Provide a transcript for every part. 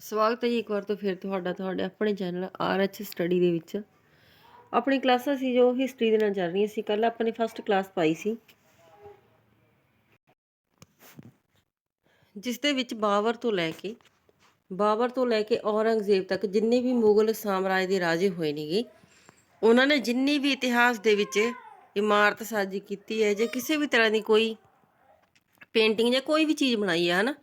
ਸਵਾਗਤ ਹੈ ਜੀ ਇੱਕ ਵਾਰ ਤੋਂ ਫਿਰ ਤੁਹਾਡਾ, ਤੁਹਾਡੇ ਆਪਣੇ ਚੈਨਲ ਆਰਐਚ ਸਟੱਡੀ ਦੇ ਵਿੱਚ। ਆਪਣੀ ਕਲਾਸਾਂ ਸੀ ਜੋ ਹਿਸਟਰੀ ਦੇ ਨਾਲ ਚੱਲ ਰਹੀਆਂ ਸੀ। ਕੱਲ ਆਪਣੀ ਫਸਟ ਕਲਾਸ ਪਾਈ ਸੀ। ਜਿਸ ਦੇ ਵਿੱਚ ਬਾਬਰ ਤੋਂ ਲੈ ਕੇ ਬਾਬਰ ਤੋਂ ਲੈ ਕੇ ਔਰੰਗਜ਼ੇਬ ਤੱਕ ਜਿੰਨੇ ਵੀ ਮੁਗਲ ਸਾਮਰਾਜ ਦੇ ਰਾਜੇ ਹੋਏ ਨੇਗੇ, ਉਹਨਾਂ ਨੇ ਜਿੰਨੀ ਵੀ ਇਤਿਹਾਸ ਦੇ ਵਿੱਚ ਇਮਾਰਤ ਸਾਜੀ ਕੀਤੀ ਹੈ ਜਾਂ ਕਿਸੇ ਵੀ ਤਰ੍ਹਾਂ ਦੀ ਕੋਈ ਪੇਂਟਿੰਗ ਜਾਂ ਕੋਈ ਵੀ ਚੀਜ਼ ਬਣਾਈ ਹੈ, ਹਨਾ?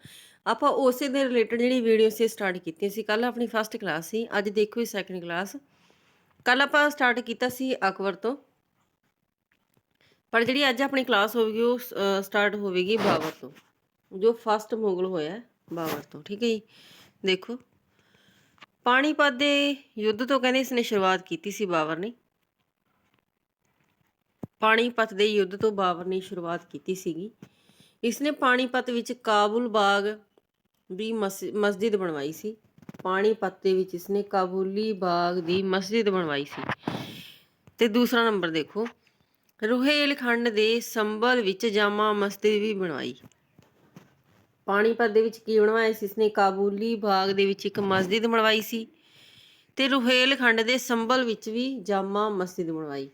ਆਪਾਂ ਉਸੇ ਦੇ ਰਿਲੇਟਡ ਜਿਹੜੀ ਵੀਡੀਓ ਸੀ ਸਟਾਰਟ ਕੀਤੀ ਸੀ। ਕੱਲ ਆਪਣੀ ਫਸਟ ਕਲਾਸ ਸੀ। ਅੱਜ ਦੇਖੋ ਇਹ ਸੈਕੰਡ ਕਲਾਸ ਕੱਲ ਆਪਾਂ ਸਟਾਰਟ ਕੀਤਾ ਸੀ ਅਕਬਰ ਤੋਂ। ਪਰ ਜਿਹੜੀ ਅੱਜ ਆਪਣੀ ਕਲਾਸ ਹੋਵੇਗੀ, ਉਹ ਸਟਾਰਟ ਹੋਵੇਗੀ ਬਾਬਰ ਤੋਂ। ਜੋ ਫਸਟ ਮੁਗਲ ਹੋਇਆ ਬਾਬਰ ਤੋਂ। ਠੀਕ ਹੈ ਜੀ? ਦੇਖੋ। ਪਾਣੀਪਤ ਦੇ ਯੁੱਧ ਤੋਂ ਕਹਿੰਦੇ ਇਸ ਨੇ ਸ਼ੁਰੂਆਤ ਕੀਤੀ ਸੀ ਬਾਬਰ ਨੇ। ਪਾਣੀਪਤ ਦੇ ਯੁੱਧ ਤੋਂ ਬਾਬਰ ਨੇ ਸ਼ੁਰੂਆਤ ਕੀਤੀ ਸੀਗੀ। ਇਸਨੇ ਪਾਣੀਪਤ ਵਿੱਚ ਕਾਬੁਲ ਬਾਗ ਦੀ ਮਸ- ਮਸਜਿਦ ਬਣਵਾਈ ਸੀ। ਪਾਣੀਪਤ ਦੇ ਵਿੱਚ ਇਸਨੇ ਕਾਬੁਲੀ ਬਾਗ ਦੀ ਮਸਜਿਦ ਬਣਵਾਈ ਸੀ। ਤੇ ਦੂਸਰਾ ਨੰਬਰ ਦੇਖੋ। ਰੁਹੇਲਖੰਡ ਦੇ ਸੰਭਲ ਵਿੱਚ ਜਾਮਾ ਮਸਜਿਦ ਵੀ ਬਣਵਾਈ। ਪਾਣੀਪਤ ਦੇ ਵਿੱਚ ਕੀ ਬਣਵਾਇਆ ਸੀ? ਇਸਨੇ ਕਾਬੁਲੀ ਬਾਗ ਦੇ ਵਿੱਚ ਇੱਕ ਮਸਜਿਦ ਬਣਵਾਈ ਸੀ। ਤੇ ਰੁਹੇਲਖੰਡ ਦੇ ਸੰਭਲ ਵਿੱਚ ਵੀ ਜਾਮਾ ਮਸਜਿਦ ਬਣਵਾਈ।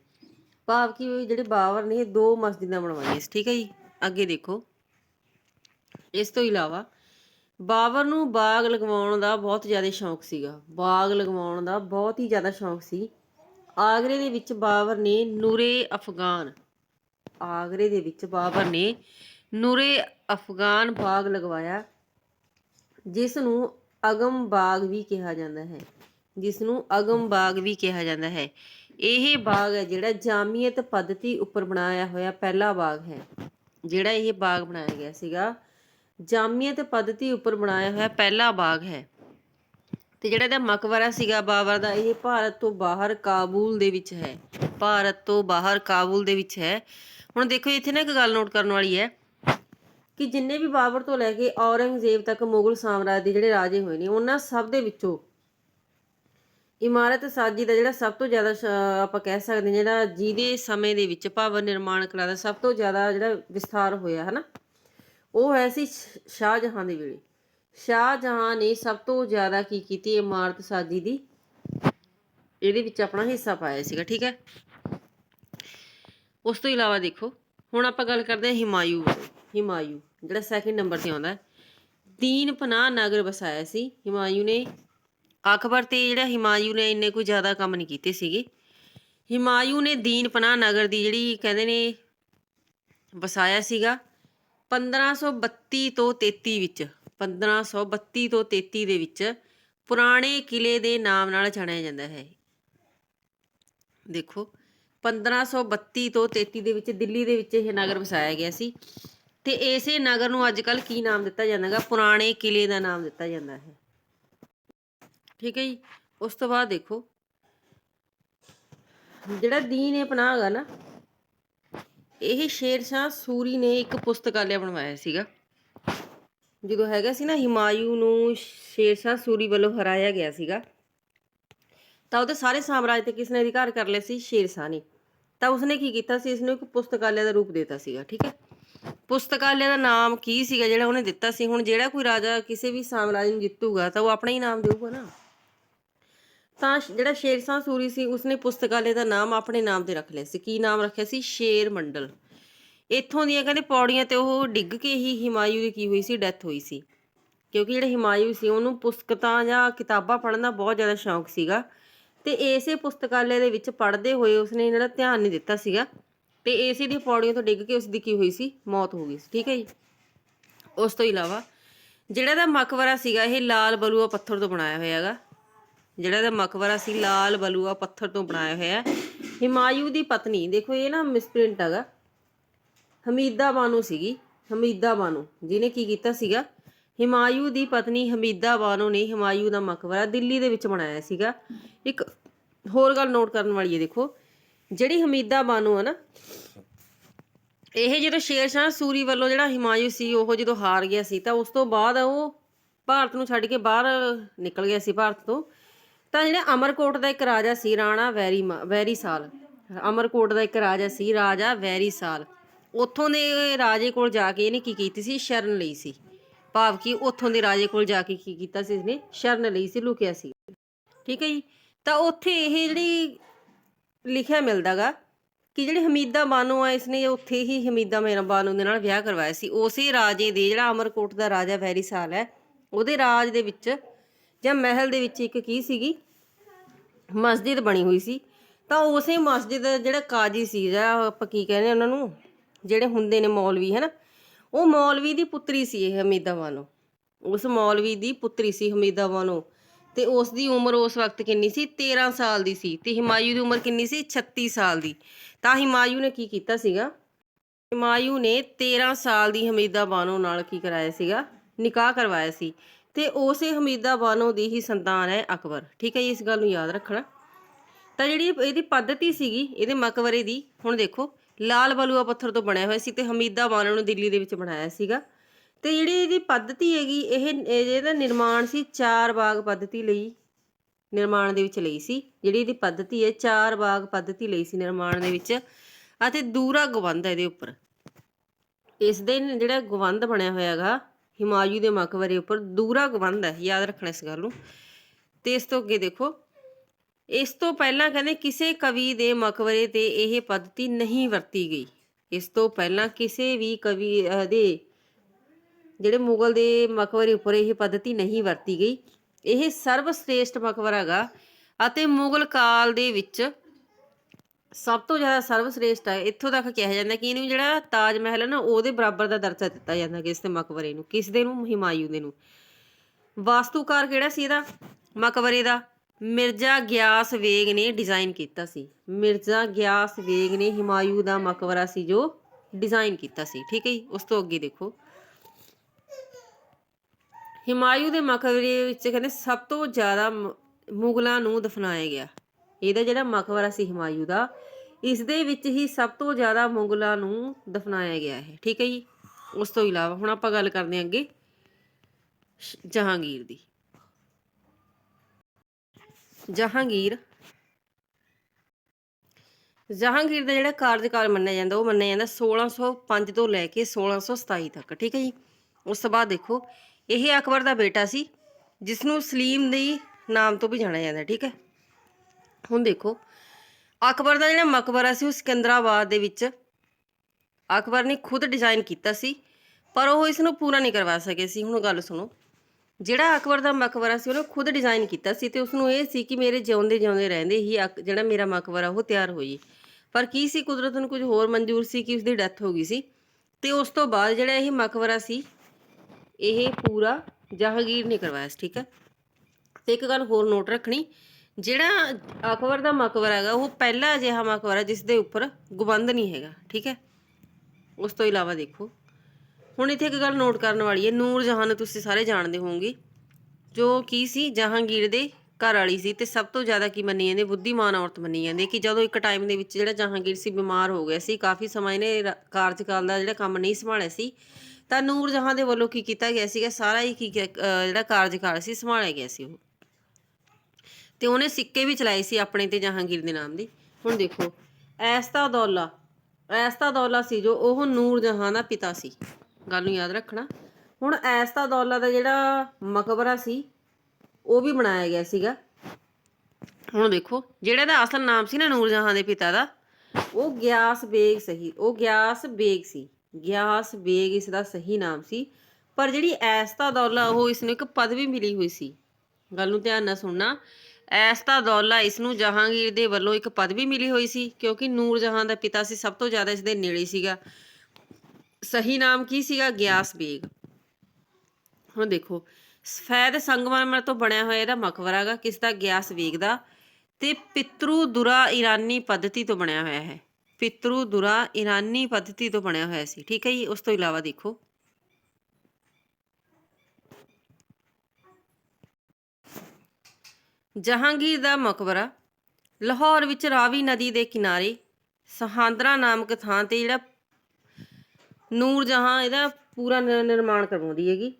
ਭਾਵ ਕਿ ਜਿਹੜੇ ਬਾਵਰ ਨੇ, ਇਹ ਦੋ ਮਸਜਿਦਾਂ ਬਣਵਾਈਆਂ ਸੀ। ਠੀਕ ਹੈ ਜੀ? ਅੱਗੇ ਦੇਖੋ। ਇਸ ਤੋਂ ਇਲਾਵਾ ਬਾਬਰ ਨੂੰ ਬਾਗ ਲਗਵਾਉਣ ਦਾ ਬਹੁਤ ਜ਼ਿਆਦਾ ਸ਼ੌਂਕ ਸੀਗਾ। ਬਾਗ ਲਗਵਾਉਣ ਦਾ ਬਹੁਤ ਹੀ ਜ਼ਿਆਦਾ ਸ਼ੌਂਕ ਸੀ। ਆਗਰੇ ਦੇ ਵਿੱਚ ਬਾਬਰ ਨੇ ਨੂਰੇ ਅਫਗਾਨ, ਆਗਰੇ ਦੇ ਵਿੱਚ ਬਾਬਰ ਨੇ ਨੂਰੇ ਅਫਗਾਨ ਬਾਗ ਲਗਵਾਇਆ ਜਿਸ ਨੂੰ ਅਗਮ ਬਾਗ ਵੀ ਕਿਹਾ ਜਾਂਦਾ ਹੈ। ਜਿਸ ਨੂੰ ਅਗਮ ਬਾਗ ਵੀ ਕਿਹਾ ਜਾਂਦਾ ਹੈ। ਇਹ ਬਾਗ ਹੈ ਜਿਹੜਾ ਜਾਮੀਅਤ ਪੱਧਤੀ ਉੱਪਰ ਬਣਾਇਆ ਹੋਇਆ ਪਹਿਲਾ ਬਾਗ ਹੈ। ਜਿਹੜਾ ਇਹ ਬਾਗ ਬਣਾਇਆ ਗਿਆ ਸੀਗਾ। ਜਾਮੀਅਤ ਪੱਧਤੀ ਉੱਪਰ ਬਣਾਇਆ ਹੋਇਆ ਪਹਿਲਾ ਬਾਗ ਹੈ। ਤੇ ਜਿਹੜਾ ਇਹਦਾ ਮਕਬਰਾ ਸੀਗਾ ਬਾਬਰ ਦਾ, ਇਹ ਭਾਰਤ ਤੋਂ ਬਾਹਰ ਕਾਬੁਲ ਦੇ ਵਿੱਚ ਹੈ। ਭਾਰਤ ਤੋਂ ਬਾਹਰ ਕਾਬੁਲ ਦੇ ਵਿੱਚ ਹੈ। ਹੁਣ ਦੇਖੋ, ਇੱਥੇ ਨਾ ਇੱਕ ਗੱਲ ਨੋਟ ਕਰਨ ਵਾਲੀ ਹੈ ਕਿ ਜਿੰਨੇ ਵੀ ਬਾਬਰ ਤੋਂ ਲੈ ਕੇ ਔਰੰਗਜ਼ੇਬ ਤੱਕ ਮੁਗਲ ਸਾਮਰਾਜ ਦੇ ਜਿਹੜੇ ਰਾਜੇ ਹੋਏ ਨੇ, ਉਹਨਾਂ ਸਭ ਦੇ ਵਿੱਚੋਂ ਇਮਾਰਤ ਸਾਜੀ ਦਾ ਜਿਹੜਾ ਸਭ ਤੋਂ ਜ਼ਿਆਦਾ ਆਪਾਂ ਕਹਿ ਸਕਦੇ ਹਾਂ ਜਿਹੜਾ ਜਿਹਦੇ ਸਮੇਂ ਦੇ ਵਿੱਚ ਭਵਨ ਨਿਰਮਾਣ ਕਲਾ ਦਾ ਸਭ ਤੋਂ ਜ਼ਿਆਦਾ ਜਿਹੜਾ ਵਿਸਥਾਰ ਹੋਇਆ ਹੈ ਨਾ ਉਹ ਹੈ ਸੀ ਸ਼- ਸ਼ਾਹਜਹਾਂ ਦੇ ਵੇਲੇ ਸ਼ਾਹਜਹਾਂ ਨੇ ਸਭ ਤੋਂ ਜ਼ਿਆਦਾ ਕੀ ਕੀਤੀ, ਇਮਾਰਤ ਸਾਜੀ ਦੀ? ਇਹਦੇ ਵਿੱਚ ਆਪਣਾ ਹਿੱਸਾ ਪਾਇਆ ਸੀਗਾ, ਠੀਕ ਹੈ? ਉਸ ਤੋਂ ਇਲਾਵਾ ਦੇਖੋ, ਹੁਣ ਆਪਾਂ ਗੱਲ ਕਰਦੇ ਹਾਂ ਹਿਮਾਯੂ ਬਾਰੇ। ਹਿਮਾਯੂ, ਜਿਹੜਾ ਸੈਕਿੰਡ ਨੰਬਰ ਤੇ ਆਉਂਦਾ ਹੈ। ਦੀਨ ਪਨਾਹ ਨਗਰ ਵਸਾਇਆ ਸੀ। ਹਿਮਾਯੂ ਨੇ ਅਕਬਰ ਤੇ ਜਿਹੜਾ ਹਿਮਾਯੂ ਨੇ ਇੰਨੇ ਕੋਈ ਜ਼ਿਆਦਾ ਕੰਮ ਨਹੀਂ ਕੀਤੇ ਸੀਗੇ। ਹਿਮਾਯੂ ਨੇ ਦੀਨ ਪਨਾਹ ਨਗਰ ਦੀ ਜਿਹੜੀ ਕਹਿੰਦੇ ਨੇ ਵਸਾਇਆ ਸੀਗਾ। 1532 ਤੋਂ 33 ਵਿੱਚ 1532 ਤੋਂ 33 ਦੇ ਵਿੱਚ ਪੁਰਾਣੇ ਕਿਲੇ ਦੇ ਨਾਮ ਨਾਲ ਜਾਣਿਆ ਜਾਂਦਾ ਹੈ। ਦੇਖੋ 1532 ਤੋਂ 33 ਦੇ ਵਿੱਚ ਦਿੱਲੀ ਦੇ ਵਿੱਚ ਇਹ ਨਗਰ ਵਸਾਇਆ ਗਿਆ ਸੀ। ਤੇ ਇਸੇ ਨਗਰ ਨੂੰ ਅੱਜ ਕੱਲ ਕੀ ਨਾਮ ਦਿੱਤਾ ਜਾਂਦਾਗਾ? ਪੁਰਾਣੇ ਕਿਲੇ ਦਾ ਨਾਮ ਦਿੱਤਾ ਜਾਂਦਾ ਹੈ। ਠੀਕ ਹੈ ਜੀ? ਉਸ ਤੋਂ ਬਾਅਦ ਦੇਖੋ, ਜਿਹੜਾ ਦੀਨ ਇਹ ਪਨਾਹ ਨਾ ਇਹ ਸ਼ੇਰ ਸ਼ਾਹ ਸੂਰੀ ਨੇ ਇੱਕ ਪੁਸਤਕਾਲਿਆ ਬਣਵਾਇਆ ਸੀਗਾ। ਜਦੋਂ ਹੈਗਾ ਸੀ ਨਾ ਹਿਮਾਯੂ ਨੂੰ ਸ਼ੇਰ ਸ਼ਾਹ ਸੂਰੀ ਵੱਲੋਂ ਹਰਾਇਆ ਗਿਆ ਸੀਗਾ, ਤਾਂ ਉਹਦੇ ਸਾਰੇ ਸਾਮਰਾਜ ਤੇ ਕਿਸ ਨੇ ਅਧਿਕਾਰ ਕਰ ਲਿਆ ਸੀ? ਸ਼ੇਰ ਸ਼ਾਹ ਨੇ। ਤਾਂ ਉਸਨੇ ਕੀ ਕੀਤਾ ਸੀ? ਇਸ ਨੂੰ ਇੱਕ ਪੁਸਤਕਾਲਿਆ ਦਾ ਰੂਪ ਦਿੱਤਾ ਸੀਗਾ, ਠੀਕ ਹੈ? ਪੁਸਤਕਾਲਿਆ ਦਾ ਨਾਮ ਕੀ ਸੀਗਾ ਜਿਹੜਾ ਉਹਨੇ ਦਿੱਤਾ ਸੀ? ਹੁਣ ਜਿਹੜਾ ਕੋਈ ਰਾਜਾ ਕਿਸੇ ਵੀ ਸਾਮਰਾਜ ਨੂੰ ਜਿੱਤੂਗਾ ਤਾਂ ਉਹ ਆਪਣਾ ਹੀ ਨਾਮ ਦੇਊਗਾ ਨਾ। ਤਾਂ ਸ਼- ਜਿਹੜਾ ਸ਼ੇਰ ਸ਼ਾਹ ਸੂਰੀ ਸੀ, ਉਸਨੇ ਪੁਸਤਕਾਲੇ ਦਾ ਨਾਮ ਆਪਣੇ ਨਾਮ ਤੇ ਰੱਖ ਲਿਆ ਸੀ। ਕੀ ਨਾਮ ਰੱਖਿਆ ਸੀ? ਸ਼ੇਰ ਮੰਡਲ। ਇੱਥੋਂ ਦੀਆਂ ਕਹਿੰਦੇ ਪੌੜੀਆਂ ਤੇ ਉਹ ਡਿੱਗ ਕੇ ਹੀ ਹਿਮਾਯੂ ਦੀ ਕੀ ਹੋਈ ਸੀ? ਡੈਥ ਹੋਈ ਸੀ। ਕਿਉਂਕਿ ਜਿਹੜਾ ਹਿਮਾਯੂ ਸੀ, ਉਹਨੂੰ ਪੁਸਤਕਾਂ ਜਾਂ ਕਿਤਾਬਾਂ ਪੜ੍ਹਨ ਦਾ ਬਹੁਤ ਜ਼ਿਆਦਾ ਸ਼ੌਂਕ ਸੀਗਾ। ਤੇ ਇਸੇ ਪੁਸਤਕਾਲੇ ਦੇ ਵਿੱਚ ਪੜ੍ਹਦੇ ਹੋਏ ਉਸਨੇ ਜਿਹੜਾ ਧਿਆਨ ਨਹੀਂ ਦਿੱਤਾ ਸੀਗਾ। ਤੇ ਇਸੇ ਦੀ ਪੌੜੀਆਂ ਤੋਂ ਡਿੱਗ ਕੇ ਉਸ ਦੀ ਕੀ ਹੋਈ ਸੀ? ਮੌਤ ਹੋ ਗਈ ਸੀ। ਠੀਕ ਹੈ ਜੀ? ਉਸ ਤੋਂ ਇਲਾਵਾ, ਜਿਹੜਾ ਦਾ ਮਕਬਰਾ ਸੀਗਾ, ਇਹ ਲਾਲ ਬਲੂਆ ਪੱਥਰ ਤੋਂ ਬਣਾਇਆ ਹੋਇਆ ਹੈਗਾ। ਜਿਹੜਾ ਇਹਦਾ ਮਕਬਰਾ ਸੀ, ਲਾਲ ਬਲੂਆ ਪੱਥਰ ਤੋਂ ਬਣਾਇਆ ਹੋਇਆ ਹੈ। ਹਿਮਾਯੂ ਦੀ ਪਤਨੀ, ਦੇਖੋ ਇਹ ਨਾ ਮਿਸਪ੍ਰਿੰਟ ਹੈਗਾ। ਹਮੀਦਾ ਬਾਨੋ ਸੀਗੀ, ਹਮੀਦਾ ਬਾਨੋ, ਜਿਹਨੇ ਕੀ ਕੀਤਾ ਸੀਗਾ? ਹਿਮਾਯੂ ਦੀ ਪਤਨੀ ਹਮੀਦਾ ਬਾਨੋ ਨੇ ਹਿਮਾਯੂ ਦਾ ਮਕਬਰਾ ਦਿੱਲੀ ਦੇ ਵਿੱਚ ਬਣਾਇਆ ਸੀਗਾ। ਇੱਕ ਹੋਰ ਗੱਲ ਨੋਟ ਕਰਨ ਵਾਲੀ ਹੈ, ਦੇਖੋ। ਜਿਹੜੀ ਹਮੀਦਾ ਬਾਨੂ ਹੈ ਨਾ, ਇਹ ਜਦੋਂ ਸ਼ੇਰ ਸ਼ਾਹ ਸੂਰੀ ਵੱਲੋਂ ਜਿਹੜਾ ਹਿਮਾਯੂ ਸੀ, ਉਹ ਜਦੋਂ ਹਾਰ ਗਿਆ ਸੀ, ਤਾਂ ਉਸ ਤੋਂ ਬਾਅਦ ਉਹ ਭਾਰਤ ਨੂੰ ਛੱਡ ਕੇ ਬਾਹਰ ਨਿਕਲ ਗਿਆ ਸੀ, ਭਾਰਤ ਤੋਂ। ਤਾਂ ਜਿਹੜਾ ਅਮਰਕੋਟ ਦਾ ਇੱਕ ਰਾਜਾ ਸੀ, ਰਾਣਾ ਵੈਰੀ ਵੈਰੀਸਾਲ ਅਮਰਕੋਟ ਦਾ ਇੱਕ ਰਾਜਾ ਸੀ, ਰਾਜਾ ਵੈਰੀਸਾਲ ਉੱਥੋਂ ਦੇ ਰਾਜੇ ਕੋਲ ਜਾ ਕੇ ਇਹਨੇ ਕੀ ਕੀਤੀ ਸੀ? ਸ਼ਰਨ ਲਈ ਸੀ। ਭਾਵ ਕਿ ਉੱਥੋਂ ਦੇ ਰਾਜੇ ਕੋਲ ਜਾ ਕੇ ਕੀ ਕੀਤਾ ਸੀ ਇਸਨੇ ਸ਼ਰਨ ਲਈ ਸੀ, ਲੁਕਿਆ ਸੀ। ਠੀਕ ਹੈ ਜੀ? ਤਾਂ ਉੱਥੇ ਇਹ ਜਿਹੜੀ ਲਿਖਿਆ ਮਿਲਦਾਗਾ ਕਿ ਜਿਹੜੇ ਹਮੀਦਾ ਬਾਨੋ ਆ ਇਸਨੇ ਉੱਥੇ ਹੀ ਹਮੀਦਾ ਮੇਰਾ ਬਾਨੋ ਦੇ ਨਾਲ ਵਿਆਹ ਕਰਵਾਇਆ ਸੀ। ਉਸੇ ਰਾਜੇ ਦੇ ਜਿਹੜਾ ਅਮਰਕੋਟ ਦਾ ਰਾਜਾ ਵੈਰੀਸਾਲ ਹੈ, ਉਹਦੇ ਰਾਜ ਦੇ ਵਿੱਚ ਜਾਂ ਮਹਿਲ ਦੇ ਵਿੱਚ ਇੱਕ ਕੀ ਸੀਗੀ? ਮਸਜਿਦ ਬਣੀ ਹੋਈ ਸੀ। ਤਾਂ ਉਸੇ ਮਸਜਿਦ ਦਾ ਜਿਹੜਾ ਕਾਜੀ ਸੀ ਜਾਂ ਆਪਾਂ ਕੀ ਕਹਿੰਦੇ ਉਹਨਾਂ ਨੂੰ, ਜਿਹੜੇ ਹੁੰਦੇ ਨੇ ਮੌਲਵੀ ਹੈ ਨਾ ਉਹ ਮੌਲਵੀ ਦੀ ਪੁੱਤਰੀ ਸੀ ਇਹ ਹਮੀਦਾ ਬਾਨੋ ਉਸ ਮੌਲਵੀ ਦੀ ਪੁੱਤਰੀ ਸੀ ਹਮੀਦਾ ਬਾਨੋ ਤੇ ਉਸ ਦੀ ਉਮਰ ਉਸ ਵਕਤ ਕਿੰਨੀ ਸੀ? 13 ਸਾਲ ਦੀ ਸੀ। ਤੇ ਹਿਮਾਯੂ ਦੀ ਉਮਰ ਕਿੰਨੀ ਸੀ? 36 ਸਾਲ ਦੀ। ਤਾਂ ਹਿਮਾਯੂ ਨੇ ਕੀ ਕੀਤਾ ਸੀਗਾ? ਹਿਮਾਯੂ ਨੇ 13 ਸਾਲ ਦੀ ਹਮੀਦਾ ਬਾਨੋ ਨਾਲ ਕੀ ਕਰਾਇਆ ਸੀਗਾ? ਨਿਕਾਹ ਕਰਵਾਇਆ ਸੀ। ਤੇ ਉਸੇ ਹਮੀਦਾ ਬਾਨੋ ਦੀ ਹੀ ਸੰਤਾਨ ਹੈ ਅਕਬਰ। ਠੀਕ ਹੈ ਜੀ, ਇਸ ਗੱਲ ਨੂੰ ਯਾਦ ਰੱਖਣਾ। ਤਾਂ ਜਿਹੜੀ ਇਹਦੀ ਪੱਧਤੀ ਸੀਗੀ, ਇਹਦੇ ਮਕਬਰੇ ਦੀ, ਹੁਣ ਦੇਖੋ, ਲਾਲ ਬਲੂਆ ਪੱਥਰ ਤੋਂ ਬਣਿਆ ਹੋਇਆ ਸੀ ਤੇ ਹਮੀਦਾ ਬਾਨੋ ਨੂੰ ਦਿੱਲੀ ਦੇ ਵਿੱਚ ਬਣਾਇਆ ਸੀਗਾ। ਤੇ ਜਿਹੜੀ ਇਹਦੀ ਪੱਧਤੀ ਹੈਗੀ, ਇਹ ਇਹ ਨਿਰਮਾਣ ਸੀ ਚਾਰ ਬਾਗ ਪੱਧਤੀ ਲਈ, ਨਿਰਮਾਣ ਦੇ ਵਿੱਚ ਲਈ ਸੀ। ਜਿਹੜੀ ਇਹਦੀ ਪੱਧਤੀ ਹੈ, ਚਾਰ ਬਾਗ ਪੱਧਤੀ ਲਈ ਸੀ ਨਿਰਮਾਣ ਦੇ ਵਿੱਚ, ਅਤੇ ਦੂਰਾ ਗਵੰਦ ਹੈ ਇਹਦੇ ਉੱਪਰ। ਇਸ ਦੇ ਜਿਹੜਾ ਗਵੰਦ ਬਣਿਆ ਹੋਇਆ ਹੈਗਾ ਹਿਮਾਯੂ ਦੇ ਮਕਬਰੇ ਉੱਪਰ ਦੂਰਾ ਗਵੰਦ ਹੈ, ਯਾਦ ਰੱਖਣਾ ਇਸ ਗੱਲ ਨੂੰ। ਤੇ ਇਸ ਤੋਂ ਅੱਗੇ ਦੇਖੋ, ਇਸ ਤੋਂ ਪਹਿਲਾਂ ਕਹਿੰਦੇ ਕਿਸੇ ਕਵੀ ਦੇ ਮਕਬਰੇ ਤੇ ਇਹ ਪੱਧਤੀ ਨਹੀਂ ਵਰਤੀ ਗਈ। ਇਸ ਤੋਂ ਪਹਿਲਾਂ ਕਿਸੇ ਵੀ ਕਵੀ ਦੇ ਜਿਹੜੇ ਮੁਗਲ ਦੇ ਮਕਬਰੇ ਉੱਪਰ ਇਹ ਪੱਧਤੀ ਨਹੀਂ ਵਰਤੀ ਗਈ। ਇਹ ਸਰਵ ਸ੍ਰੇਸ਼ਟ ਮਕਬਰਾ ਹੈਗਾ ਅਤੇ ਮੁਗਲ ਕਾਲ ਦੇ ਵਿੱਚ ਸਭ ਤੋਂ ਜ਼ਿਆਦਾ ਸਰਵ ਸ੍ਰੇਸ਼ਟ ਹੈ ਇੱਥੋਂ ਤੱਕ ਕਿਹਾ ਜਾਂਦਾ ਕਿ ਇਹਨੂੰ ਜਿਹੜਾ ਤਾਜ ਮਹਿਲ ਹੈ ਨਾ, ਉਹਦੇ ਬਰਾਬਰ ਦਾ ਦਰਜਾ ਦਿੱਤਾ ਜਾਂਦਾ ਕਿਸ ਦੇ ਮਕਬਰੇ ਨੂੰ, ਕਿਸ ਦੇ ਨੂੰ? ਹਿਮਾਯੂ ਦੇ ਨੂੰ। ਵਾਸਤੂਕਾਰ ਕਿਹੜਾ ਸੀ ਇਹਦਾ? ਮਕਬਰੇ ਦਾ। ਮਿਰਜ਼ਾ ਗਿਆਸ ਵੇਗ ਨੇ ਡਿਜ਼ਾਈਨ ਕੀਤਾ ਸੀ। ਮਿਰਜ਼ਾ ਗਿਆਸ ਵੇਗ ਨੇ ਹਿਮਾਯੂ ਦਾ ਮਕਬਰਾ ਸੀ ਜੋ ਡਿਜ਼ਾਈਨ ਕੀਤਾ ਸੀ। ਠੀਕ ਹੈ ਜੀ, ਉਸ ਤੋਂ ਅੱਗੇ ਦੇਖੋ। ਹਿਮਾਯੂ ਦੇ ਮਕਬਰੇ ਵਿੱਚ ਕਹਿੰਦੇ ਸਭ ਤੋਂ ਜ਼ਿਆਦਾ ਮੁਗਲਾਂ ਨੂੰ ਦਫਨਾਇਆ ਗਿਆ। ਇਹਦਾ ਜਿਹੜਾ ਮਕਬਰਾ ਸੀ ਹਿਮਾਯੂ ਦਾ ਇਸ ਦੇ ਵਿੱਚ ਹੀ ਸਭ ਤੋਂ ਜ਼ਿਆਦਾ ਮੁਗਲਾਂ ਨੂੰ ਦਫਨਾਇਆ ਗਿਆ ਹੈ ਠੀਕ ਹੈ ਜੀ? ਉਸ ਤੋਂ ਇਲਾਵਾ ਹੁਣ ਆਪਾਂ ਗੱਲ ਕਰਦੇ ਹਾਂ ਅੱਗੇ ਜਹਾਂਗੀਰ ਦੀ। ਜਹਾਂਗੀਰ ਜਹਾਂਗੀਰ ਦਾ ਜਿਹੜਾ ਕਾਰਜਕਾਲ ਮੰਨਿਆ ਜਾਂਦਾ, ਉਹ ਮੰਨਿਆ ਜਾਂਦਾ 1605 ਤੋਂ ਲੈ ਕੇ 1627 ਤੱਕ, ਠੀਕ ਹੈ ਜੀ? ਉਸ ਤੋਂ ਬਾਅਦ ਦੇਖੋ, ਇਹ ਅਕਬਰ ਦਾ ਬੇਟਾ ਸੀ ਜਿਸ ਨੂੰ ਸਲੀਮ ਦੇ ਨਾਮ ਤੋਂ ਵੀ ਜਾਣਿਆ ਜਾਂਦਾ, ਠੀਕ ਹੈ? ਹੁਣ ਦੇਖੋ। ਅਕਬਰ ਦਾ ਜਿਹੜਾ ਮਕਬਰਾ ਸੀ, ਉਹ ਸਿਕੰਦਰਾਬਾਦ ਦੇ ਵਿੱਚ ਅਕਬਰ ਨੇ ਖੁਦ ਡਿਜ਼ਾਈਨ ਕੀਤਾ ਸੀ, ਪਰ ਉਹ ਇਸ ਨੂੰ ਪੂਰਾ ਨਹੀਂ ਕਰਵਾ ਸਕੇ ਸੀ। ਹੁਣ ਗੱਲ ਸੁਣੋ। ਜਿਹੜਾ ਅਕਬਰ ਦਾ ਮਕਬਰਾ ਸੀ, ਉਹਨੇ ਖੁਦ ਡਿਜ਼ਾਈਨ ਕੀਤਾ ਸੀ ਤੇ ਉਸ ਨੂੰ ਇਹ ਸੀ ਕਿ ਮੇਰੇ ਜਿਉਂਦੇ ਜਿਉਂਦੇ ਰਹਿੰਦੇ ਹੀ ਅਕ- ਜਿਹੜਾ ਮੇਰਾ ਮਕਬਰਾ, ਉਹ ਤਿਆਰ ਹੋ ਪਰ ਕੀ ਸੀ, ਕੁਦਰਤ ਨੂੰ ਕੁਝ ਹੋਰ ਮਨਜ਼ੂਰ ਸੀ ਕਿ ਉਸ ਦੀ ਡੈਥ ਹੋ ਗਈ ਸੀ। ਤੇ ਉਸ ਤੋਂ ਬਾਅਦ ਜਿਹੜਾ ਇਹ ਮਕਬਰਾ ਸੀ, ਇਹ ਪੂਰਾ ਜਹਾਂਗੀਰ ਨੇ ਕਰਵਾਇਆ ਸੀ, ਠੀਕ ਹੈ। ਤੇ ਇੱਕ ਗੱਲ ਹੋਰ ਨੋਟ ਰੱਖਣੀ ਜਿਹੜਾ ਅਕਬਰ ਦਾ ਮਕਬਰਾ ਹੈਗਾ, ਉਹ ਪਹਿਲਾ ਅਜਿਹਾ ਮਕਬਰਾ ਜਿਸ ਦੇ ਉੱਪਰ ਗੁਬੰਦ ਨਹੀਂ ਹੈਗਾ, ਠੀਕ ਹੈ? ਉਸ ਤੋਂ ਇਲਾਵਾ ਦੇਖੋ, ਹੁਣ ਇੱਥੇ ਇੱਕ ਗੱਲ ਨੋਟ ਕਰਨ ਵਾਲੀ ਹੈ, ਨੂਰ ਜਹਾਂ ਨੂੰ ਤੁਸੀਂ ਸਾਰੇ ਜਾਣਦੇ ਹੋਵੋਗੇ, ਜੋ ਕੀ ਸੀ? ਜਹਾਂਗੀਰ ਦੇ ਘਰ ਵਾਲੀ ਸੀ ਤੇ ਸਭ ਤੋਂ ਜ਼ਿਆਦਾ ਕੀ ਮੰਨੀ ਜਾਂਦੀ ਬੁੱਧੀਮਾਨ ਔਰਤ ਮੰਨੀ ਜਾਂਦੀ ਹੈ ਕਿ ਜਦੋਂ ਇੱਕ ਟਾਈਮ ਦੇ ਵਿੱਚ ਜਿਹੜਾ ਜਹਾਂਗੀਰ ਸੀ ਬਿਮਾਰ ਹੋ ਗਿਆ ਸੀ, ਕਾਫੀ ਸਮਾਂ ਇਹਨੇ ਕਾਰਜਕਾਲ ਦਾ ਜਿਹੜਾ ਕੰਮ ਨਹੀਂ ਸੰਭਾਲਿਆ ਸੀ, ਤਾਂ ਨੂਰ ਜਹਾਂ ਦੇ ਵੱਲੋਂ ਕੀ ਕੀਤਾ ਗਿਆ ਸੀਗਾ? ਸਾਰਾ ਹੀ ਕੀ ਜਿਹੜਾ ਕਾਰਜਕਾਲ ਸੀ, ਸੰਭਾਲਿਆ ਗਿਆ ਸੀ ਉਹ। ਤੇ ਉਹਨੇ ਸਿੱਕੇ ਵੀ ਚਲਾਏ ਸੀ ਆਪਣੇ ਤੇ ਜਹਾਂਗੀਰ ਦੇ ਨਾਮ ਦੀ। ਹੁਣ ਦੇਖੋ ਐਸਤਾ ਦੌਲਾ ਐਸਤਾ ਦੌਲਾ ਸੀ ਜੋ ਉਹ ਨੂਰ ਜਹਾਂ ਦਾ ਪਿਤਾ ਸੀ। ਗੱਲ ਨੂੰ ਯਾਦ ਰੱਖਣਾ। ਹੁਣ ਐਸਤਾ ਦੌਲਾ ਦਾ ਜਿਹੜਾ ਮਕਬਰਾ ਸੀ, ਉਹ ਵੀ ਬਣਾਇਆ ਗਿਆ ਸੀਗਾ। ਹੁਣ ਦੇਖੋ, ਜਿਹੜਾ ਦਾ ਅਸਲ ਨਾਮ ਸੀ ਨਾ ਨੂਰ ਜਹਾਂ ਦੇ ਪਿਤਾ ਦਾ, ਉਹ ਗਿਆਸ ਬੇਗ ਸਹੀ, ਉਹ ਗਿਆਸ ਬੇਗ ਸੀ। ਗਿਆਸ ਬੇਗ ਇਸ ਦਾ ਸਹੀ ਨਾਮ ਸੀ। ਪਰ ਜਿਹੜੀ ਐਸਤਾ ਦੌਲਾ ਉਹ ਇਸ ਨੂੰ ਇੱਕ ਪਦਵੀ ਮਿਲੀ ਹੋਈ ਸੀ। ਗੱਲ ਨੂੰ ਧਿਆਨ ਨਾਲ ਸੁਣਨਾ। ਐਸਤਾ ਦੌਲਾ ਇਸ ਨੂੰ ਜਹਾਂਗੀਰ ਦੇ ਵੱਲੋਂ ਇੱਕ ਪਦਵੀ ਮਿਲੀ ਹੋਈ ਸੀ, ਕਿਉਂਕਿ ਨੂਰ ਜਹਾਂ ਦਾ ਪਿਤਾ ਸੀ, ਸਭ ਤੋਂ ਜ਼ਿਆਦਾ ਇਸ ਦੇ ਨੇੜੇ ਸੀਗਾ। ਸਹੀ ਨਾਮ ਕੀ ਸੀਗਾ? ਗਿਆਸ ਬੇਗ। ਹੁਣ ਦੇਖੋ, ਸਫੈਦ ਸੰਗਮਰਮਰ ਤੋਂ ਬਣਿਆ ਹੋਇਆ ਇਹਦਾ ਮਕਬਰਾ ਹੈਗਾ ਕਿਸ ਦਾ ਗਿਆਸ ਬੇਗ ਦਾ। ਤੇ ਪਿਤਰੂ ਦੁਰਾ ਈਰਾਨੀ ਪੱਧਤੀ ਤੋਂ ਬਣਿਆ ਹੋਇਆ ਹੈ। ਪਿਤਰੂ ਦੁਰਾ ਈਰਾਨੀ ਪੱਧਤੀ ਤੋਂ ਬਣਿਆ ਹੋਇਆ ਸੀ, ਠੀਕ ਹੈ ਜੀ? ਉਸ ਤੋਂ ਇਲਾਵਾ ਦੇਖੋ। ਜਹਾਂਗੀਰ ਦਾ ਮਕਬਰਾ, ਲਾਹੌਰ ਵਿੱਚ ਰਾਵੀ ਨਦੀ ਦੇ ਕਿਨਾਰੇ, ਸਹਾਂਦਰਾ ਨਾਮਕ ਥਾਂ ਤੇ ਜਿਹੜਾ ਨੂਰ ਜਹਾਂ ਇਹਦਾ ਪੂਰਾ ਨ- ਨਿਰਮਾਣ ਕਰਵਾਉਂਦੀ ਹੈਗੀ।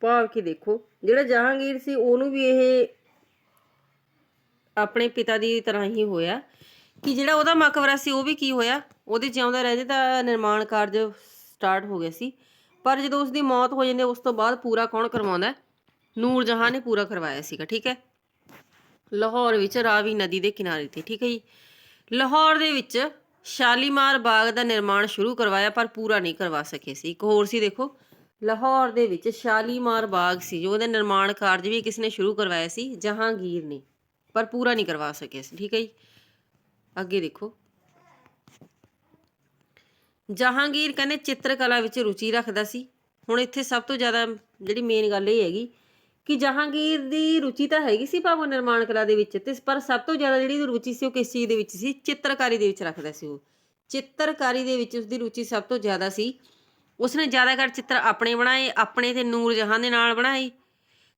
ਭਾਵ ਕਿ ਦੇਖੋ, ਜਿਹੜਾ ਜਹਾਂਗੀਰ ਸੀ, ਉਹਨੂੰ ਵੀ ਇਹ ਆਪਣੇ ਪਿਤਾ ਦੀ ਤਰ੍ਹਾਂ ਹੀ ਹੋਇਆ। ਕਿ ਜਿਹੜਾ ਉਹਦਾ ਮਕਬਰਾ ਸੀ, ਉਹ ਵੀ ਕੀ ਹੋਇਆ? ਉਹਦੇ ਜਿਉਂਦਾ ਰਹਿੰਦੇ ਤਾਂ ਨਿਰਮਾਣ ਕਾਰਜ ਸਟਾਰਟ ਹੋ ਗਿਆ ਸੀ। ਪਰ ਜਦੋਂ ਉਸ ਦੀ ਮੌਤ ਹੋ ਜਾਂਦੀ ਉਸ ਤੋਂ ਬਾਅਦ ਪੂਰਾ ਕੌਣ ਕਰਵਾਉਂਦਾ? ਹੈ? ਨੂਰ ਜਹਾਂ ਨੇ ਪੂਰਾ ਕਰਵਾਇਆ ਸੀਗਾ, ਠੀਕ ਹੈ? ਲਾਹੌਰ ਵਿੱਚ ਰਾਵੀ ਨਦੀ ਦੇ ਕਿਨਾਰੇ ਤੇ, ਠੀਕ ਹੈ ਜੀ। ਲਾਹੌਰ ਦੇ ਵਿੱਚ ਸ਼ਾਲੀਮਾਰ ਬਾਗ ਦਾ ਨਿਰਮਾਣ ਸ਼ੁਰੂ ਕਰਵਾਇਆ, ਪਰ ਪੂਰਾ ਨਹੀਂ ਕਰਵਾ ਸਕੇ ਸੀ। ਇੱਕ ਹੋਰ ਸੀ, ਦੇਖੋ। ਲਾਹੌਰ ਦੇ ਵਿੱਚ ਸ਼ਾਲੀਮਾਰ ਬਾਗ ਸੀ, ਜੋ ਉਹਦਾ ਨਿਰਮਾਣ ਕਾਰਜ ਵੀ ਕਿਸ ਨੇ ਸ਼ੁਰੂ ਕਰਵਾਇਆ ਸੀ, ਜਹਾਂਗੀਰ ਨੇ, ਪਰ ਪੂਰਾ ਨਹੀਂ ਕਰਵਾ ਸਕੇ ਸੀ, ਠੀਕ ਹੈ ਜੀ। ਅੱਗੇ ਦੇਖੋ। ਜਹਾਂਗੀਰ ਕਹਿੰਦੇ ਚਿੱਤਰਕਲਾ ਵਿੱਚ ਰੁਚੀ ਰੱਖਦਾ ਸੀ। ਹੁਣ ਇੱਥੇ ਸਭ ਤੋਂ ਜ਼ਿਆਦਾ ਜਿਹੜੀ ਮੇਨ ਗੱਲ ਇਹ ਹੈਗੀ ਕਿ ਜਹਾਂਗੀਰ ਦੀ ਰੁਚੀ ਤਾਂ ਹੈਗੀ ਸੀ ਭਵਨ ਨਿਰਮਾਣ ਕਲਾ ਦੇ ਵਿੱਚ ਤੇ ਪਰ ਸਭ ਤੋਂ ਜ਼ਿਆਦਾ ਜਿਹੜੀ ਰੁਚੀ ਸੀ ਉਹ ਕਿਸ ਚੀਜ਼ ਦੇ ਵਿੱਚ ਸੀ? ਚਿੱਤਰਕਾਰੀ ਦੇ ਵਿੱਚ ਰੱਖਦਾ ਸੀ ਉਹ। ਚਿੱਤਰਕਾਰੀ ਦੇ ਵਿੱਚ ਉਸਦੀ ਰੁਚੀ ਸਭ ਤੋਂ ਜ਼ਿਆਦਾ ਸੀ। ਉਸਨੇ ਜ਼ਿਆਦਾਤਰ ਚਿੱਤਰ ਆਪਣੇ ਬਣਾਏ, ਆਪਣੇ ਤੇ ਨੂਰ ਜਹਾਂ ਦੇ ਨਾਲ ਬਣਾਏ।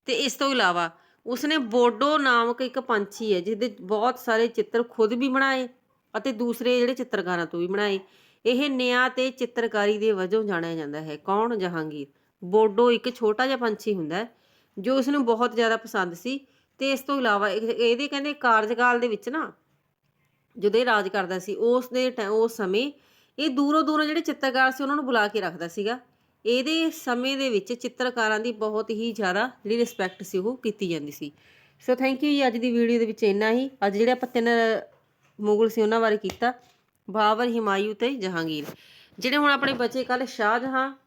ਤੇ ਇਸ ਤੋਂ ਇਲਾਵਾ ਉਸਨੇ ਬੋਡੋ ਨਾਮਕ ਇੱਕ ਪੰਛੀ ਹੈ, ਜਿਹਦੇ ਬਹੁਤ ਸਾਰੇ ਚਿੱਤਰ ਖੁਦ ਵੀ ਬਣਾਏ ਅਤੇ ਦੂਸਰੇ ਜਿਹੜੇ ਚਿੱਤਰਕਾਰਾਂ ਤੋਂ ਵੀ ਬਣਾਏ। ਇਹ ਨਿਆਂ ਤੇ ਚਿੱਤਰਕਾਰੀ ਦੇ ਵਜੋਂ ਜਾਣਿਆ ਜਾਂਦਾ ਹੈ। ਕੌਣ? ਜਹਾਂਗੀਰ। ਬੋਡੋ ਇੱਕ ਛੋਟਾ ਜਿਹਾ ਪੰਛੀ ਹੁੰਦਾ ਹੈ। ਜੋ ਉਸ ਨੂੰ ਬਹੁਤ ਜ਼ਿਆਦਾ ਪਸੰਦ ਸੀ ਤੇ ਇਸ ਤੋਂ ਇਲਾਵਾ ਇਹ- ਇਹਦੇ ਕਹਿੰਦੇ ਕਾਰਜਕਾਲ ਦੇ ਵਿੱਚ ਨਾ ਜਦੋਂ ਇਹ ਰਾਜ ਕਰਦਾ ਸੀ, ਉਸ ਦੇ ਟੈ- ਉਸ ਸਮੇਂ ਇਹ ਦੂਰੋਂ ਦੂਰੋਂ ਜਿਹੜੇ ਚਿੱਤਰਕਾਰ ਸੀ ਉਹਨਾਂ ਨੂੰ ਬੁਲਾ ਕੇ ਰੱਖਦਾ ਸੀਗਾ। ਇਹਦੇ ਸਮੇਂ ਦੇ ਵਿੱਚ ਚਿੱਤਰਕਾਰਾਂ ਦੀ ਬਹੁਤ ਹੀ ਜ਼ਿਆਦਾ ਜਿਹੜੀ ਰਿਸਪੈਕਟ ਸੀ ਉਹ ਕੀਤੀ ਜਾਂਦੀ ਸੀ। ਸੋ ਥੈਂਕ ਯੂ ਜੀ ਅੱਜ ਦੀ ਵੀਡੀਓ ਦੇ ਵਿੱਚ ਇੰਨਾ ਹੀ। ਅੱਜ ਜਿਹੜੇ ਆਪਾਂ ਤਿੰਨ ਮੁਗਲ ਸੀ ਉਹਨਾਂ ਬਾਰੇ ਕੀਤਾ। ਬਾਬਰ, ਹਿਮਾਯੂ ਤੇ ਜਹਾਂਗੀਰ। ਜਿਹੜੇ ਹੁਣ ਆਪਣੇ ਬੱਚੇ ਕੱਲ ਸ਼ਾਹਜਹਾਂ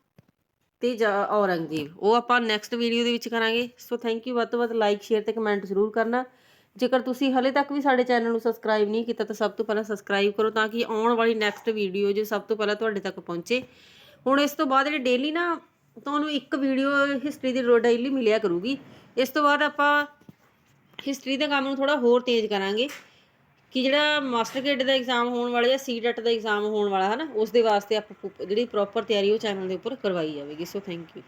ਤੇ ਜਾਂ ਔਰੰਗਜ਼ੇਬ। ਉਹ ਆਪਾਂ ਨੈਕਸਟ ਵੀਡੀਓ ਦੇ ਵਿੱਚ ਕਰਾਂਗੇ। ਸੋ ਥੈਂਕ ਯੂ ਵੱਧ ਤੋਂ ਵੱਧ ਲਾਈਕ ਸ਼ੇਅਰ ਤੇ ਕਮੈਂਟ ਜ਼ਰੂਰ ਕਰਨਾ। ਜੇਕਰ ਤੁਸੀਂ ਹਲੇ ਤੱਕ ਵੀ ਸਾਡੇ ਚੈਨਲ ਨੂੰ ਸਬਸਕ੍ਰਾਈਬ ਨਹੀਂ ਕੀਤਾ, ਤਾਂ ਸਭ ਤੋਂ ਪਹਿਲਾਂ ਸਬਸਕ੍ਰਾਈਬ ਕਰੋ ਤਾਂ ਕਿ ਆਉਣ ਵਾਲੀ ਨੈਕਸਟ ਵੀਡੀਓ ਜੋ ਸਭ ਤੋਂ ਪਹਿਲਾਂ ਤੁਹਾਡੇ ਤੱਕ ਪਹੁੰਚੇ। ਹੁਣ ਇਸ ਤੋਂ ਬਾਅਦ ਜਿਹੜੀ ਡੇਲੀ ਨਾ, ਤੁਹਾਨੂੰ ਇੱਕ ਵੀਡੀਓ ਹਿਸਟਰੀ ਦੀ ਡੇਲੀ ਮਿਲਿਆ ਕਰੂਗੀ। ਇਸ ਤੋਂ ਬਾਅਦ ਆਪਾਂ ਹਿਸਟਰੀ ਦੇ ਕੰਮ ਨੂੰ ਥੋੜਾ ਹੋਰ ਤੇਜ਼ ਕਰਾਂਗੇ। ਕਿ ਜਿਹੜਾ ਮਾਸਟਰ ਗ੍ਰੇਡ ਦਾ ਐਗਜ਼ਾਮ ਹੋਣ ਵਾਲਾ ਜਾਂ ਸੀਟੈਟ ਦਾ ਐਗਜ਼ਾਮ ਹੋਣ ਵਾਲਾ ਹੈ ਨਾ ਉਸ ਦੇ ਵਾਸਤੇ ਆਪਾਂ ਜਿਹੜੀ ਪ੍ਰੋਪਰ ਤਿਆਰੀ ਉਹ ਚੈਨਲ ਦੇ ਉੱਪਰ ਕਰਵਾਈ ਜਾਵੇਗੀ ਸੋ ਥੈਂਕ ਯੂ